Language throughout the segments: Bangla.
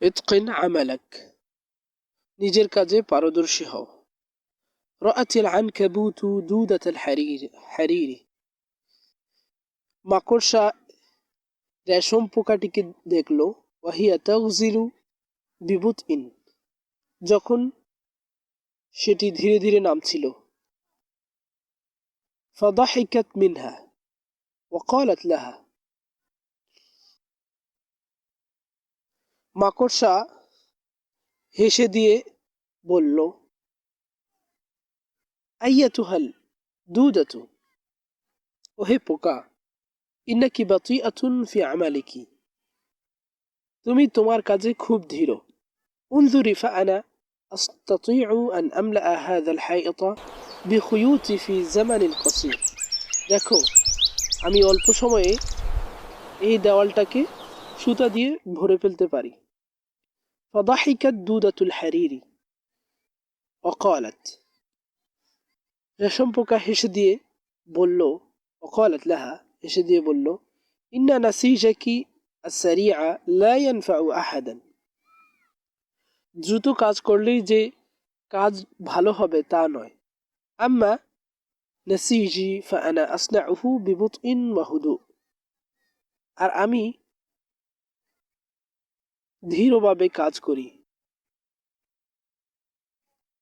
ইতকিন আমালাক। নিজের কাজে পারদর্শী হও। রাআতিল আনকাবুতু দুদাতাল হারির হারিরি। মাকড়সা রেশম পোকাটিকে দেখল, ওয়াহিয়া তাগজিলু বিভূত ইন যখন সেটি ধীরে ধীরে নামছিল, ফাদাহিকাত মিনহা, ওয়াকালাত লাহা। মাকড়সা হেসে দিয়ে বলল আইয়াতুহাল দুদাতু ওহে পোকা ইন্নাকি বাতিআতুন ফি আমালিকি তুমি তোমার কাজে খুব ধীর انظري فأنا أستطيع أن أملأ هذا الحائط بخيوطي في زمن قصير দেখো আমি অল্প সময়ে এই দেওয়ালটাকে সুতা দিয়ে ভরে ফেলতে পারি فضحكت دودة الحرير وقالت রেশম পোকা হেসে দিয়ে বলল وقالت لها হেসে দিয়ে বলল إن نسيجك السريع لا ينفع أحدا দ্রুত কাজ করলেই যে কাজ ভালো হবে তা নয় আম্মা নসিজি ফানা আসনাউহু বিবুতইন ওয়াহুদু আর আমি ধীরভাবে কাজ করি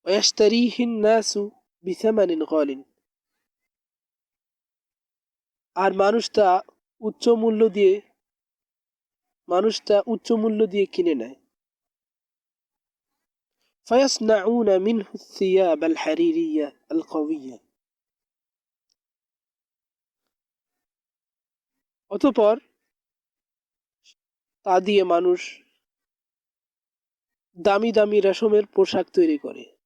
ওয়াস্তারিহিন নাসু বিসামানিন গলিন আর মানুষ তা উচ্চ মূল্য দিয়ে মানুষ তা উচ্চ মূল্য দিয়ে কিনে নেয় فيصنعون منه الثياب الحريرية القوية অতপর তা দিয়ে মানুষ দামি দামি রেশমের পোশাক তৈরি করে।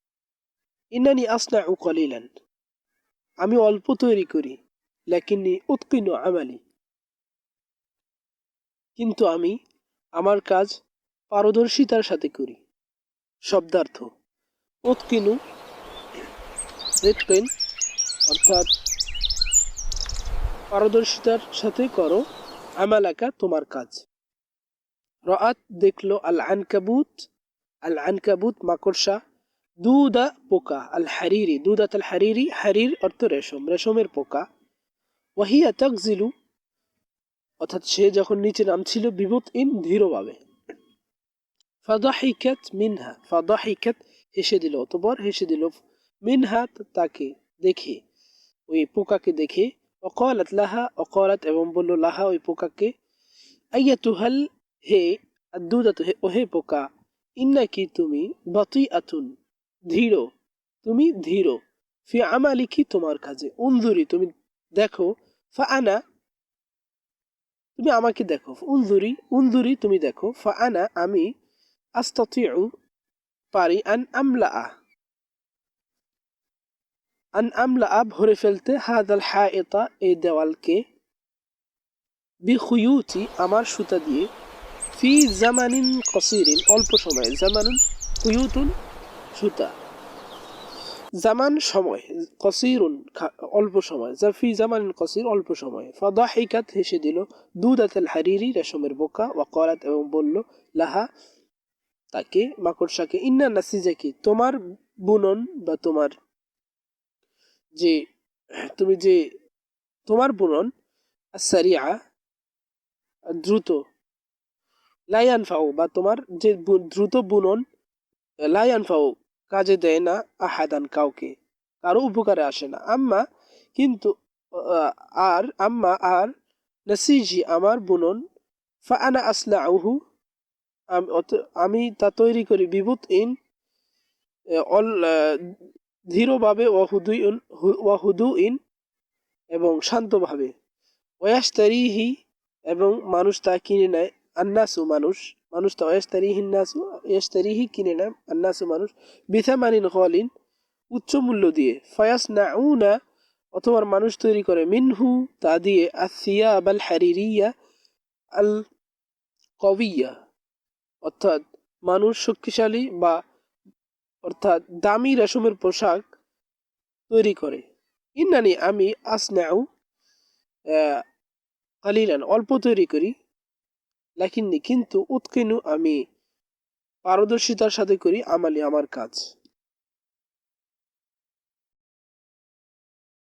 ইনানি আসনা ও কলিলান। আমি অল্প তৈরি করি লেকিনি উৎকীর্ণ আমালি। কিন্তু আমি আমার কাজ পারদর্শিতার সাথে করি। শব্দার্থ। উৎকিনু রেটকেন অর্থাৎ পারদর্শিতার সাথে করো, আমালাকা তোমার কাজ। রাত দেখল আল আনকাবুত আল আনকাবুত মাকড়সা দুদা পোকা আল হারিরি দুদাত আল হারিরি হারির অর্থ রেশম রেশমের পোকা ওয়াহিয়া তাকজিলু অর্থাৎ সে যখন নিচে নামছিল বিভূত ইন ধীরভাবে ফাদাহিকাত মিনহা ফাদাহিকাত হেসে দিল অতপর হেসে দিল মিনহা তাকে দেখে ওই পোকাকে দেখে অকলাত লাহা অকলাত এবং বলল লাহা ওই পোকাকে আইয়া তুহাল হে দুদাত হে ওহে পোকা ইন্না কি তুমি বাতুই আতুন ধীর। তুমি ধীর। ফি আমালিকি তোমার কাজে। উনজুরি, তুমি দেখো, ফা আনা, তুমি আমাকে দেখো। উনজুরি উনজুরি, তুমি দেখো। ফা আনা, আমি আস্তাতিউ পারি আন আমলা আহ আন আমলা ভরে ফেলতে হাদাল এটা এই দেওয়ালকে বিখুয়ুতি আমার সুতা দিয়ে ফি জামানিন কসিরিন, অল্প সময়ে। জামানুন হুয়ুতুন সুতা। জামান সময়, কসিরুন অল্প সময়। জাফি জামান কসির, অল্প সময়। ফাদাহিকাত হেসে দিল, দুদাতাল হারিরি, রেশমের বোকা ওয়াকালাত এবং বলল, লাহা, তাকে মাকড়সাকে ইন্না নাসিজাকি তোমার বুনন বা তোমার যে, তুমি যে, তোমার বুনন সারিয়া দ্রুত লাইয়ান ফাও বা তোমার যে দ্রুত বুনন লাইয়ান ফাও কাজে দেয় না আহাদান কাউকে, কারও উপকারে আসে না। আম্মা কিন্তু আর, আম্মা আর নসিজি আমার বুনন, ফা আনা আসলা আউহু আমি তা তৈরি করি বিভূত ইন অল ধীরভাবে ওয়াহুদু ইন এবং শান্তভাবে। ওয়াস্তারিহি এবং মানুষ তা কিনে নেয় আন্নাসু মানুষ মানুষ তা ওয়াস্তারিহি নাসু ইয়াস্তারিহি কিনে নেয় আন্নাসু মানুষ বিথামানিন গলিন উচ্চ মূল্য দিয়ে। ফয়াস না না অথবা মানুষ তৈরি করে। মিনহু তা দিয়ে আসিয়া আবাল হারিরিয়া আল কবিয়া অর্থাৎ মানুষ শক্তিশালী বা অর্থাৎ দামি রেশমের পোশাক তৈরি করে। ইন্নানি আমি আসনাউ কালিলান, অল্প তৈরি করি। লাকিন্নি কিন্তু উৎকিনু আমি পারদর্শিতার সাথে করি আমালি আমার কাজ।